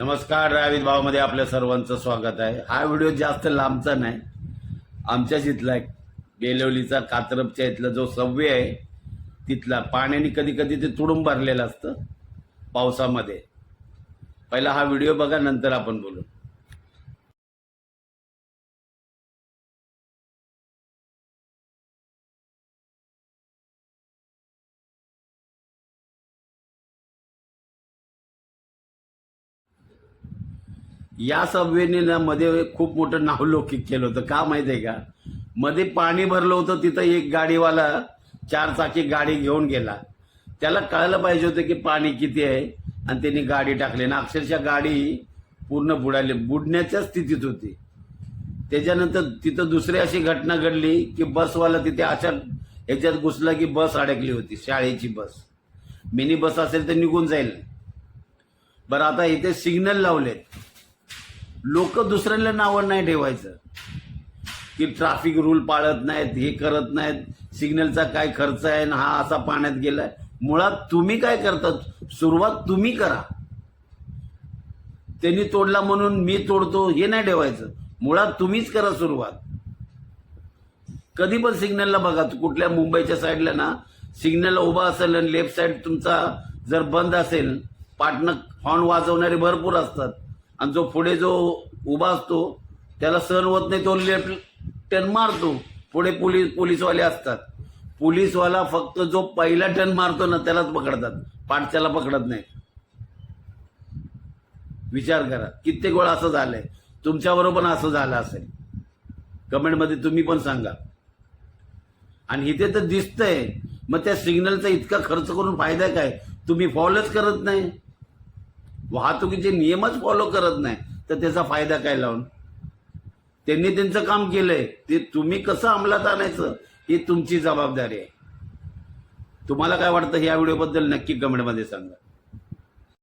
नमस्कार रावित भावामध्ये आपल्या सर्वांचं स्वागत आहे. हा व्हिडिओ जास्त लांबचा नाही. आमच्याच इथला आहे. बेलवलीचा कात्रपच्या इथला जो सव्य आहे तिथला पाण्याने कधी कधी ते तुडून भरलेलं असतं पावसामध्ये. पहिला हा व्हिडिओ बघा नंतर आपण बोलू. या सबवेने ना मध्ये खूप मोठं नावलौकिक केलं होतं. का माहिती आहे का? मध्ये पाणी भरलं होतं तिथं एक गाडीवाला चार चाकी गाडी घेऊन गेला. त्याला कळलं पाहिजे होतं की पाणी किती आहे आणि त्यांनी गाडी टाकली. ना अक्षरशः गाडी पूर्ण बुडाली. बुडण्याच्या स्थितीत होती. त्याच्यानंतर तिथं दुसरी अशी घटना घडली की बसवाला तिथे अशा ह्याच्यात घुसला की बस अडकली होती शाळेची बस. मिनी बस असेल तर निघून जाईल. बरं आता इथे सिग्नल लावलेत. लोक दुसऱ्यांना नावं नाही ठेवायचं. की ट्रॅफिक रूल पाळत नाहीत हे करत नाहीत सिग्नलचा काय खर्च आहे आणि हा असा पाण्यात गेलाय. मुळात तुम्ही काय करतात सुरुवात तुम्ही करा. त्यांनी तोडला म्हणून मी तोडतो हे नाही ठेवायचं. मुळात तुम्हीच करा सुरुवात. कधी पण सिग्नलला बघा कुठल्या मुंबईच्या साईडला ना सिग्नलला उभा असेल आणि लेफ्ट साईड तुमचा जर बंद असेल पाटणं हॉर्न वाजवणारे भरपूर असतात. आणि जो पुढे जो उभा असतो त्याला सहन होत नाही तो लेफ्ट टर्न मारतो. पुढे पोलीस पोलीसवाले असतात. पोलीसवाला फक्त जो पहिला टर्न मारतो ना त्यालाच पकडतात. पाठच्याला पकडत नाही. विचार करा. कित्येक वेळा असं झालंय. तुमच्याबरोबर पण असं झालं असेल. कमेंटमध्ये तुम्ही पण सांगा. आणि इथे तर दिसतंय. मग त्या सिग्नलचा इतका खर्च करून फायदा काय? तुम्ही फॉलोच करत नाही. वाहतुकीचे नियमच फॉलो करत नाही. तर त्याचा फायदा काय लावून? त्यांनी त्यांचं काम केलंय. ते तुम्ही कसं अंमलात आणायचं ही तुमची जबाबदारी आहे. तुम्हाला काय वाटतं या व्हिडिओबद्दल नक्की कमेंटमध्ये सांगा.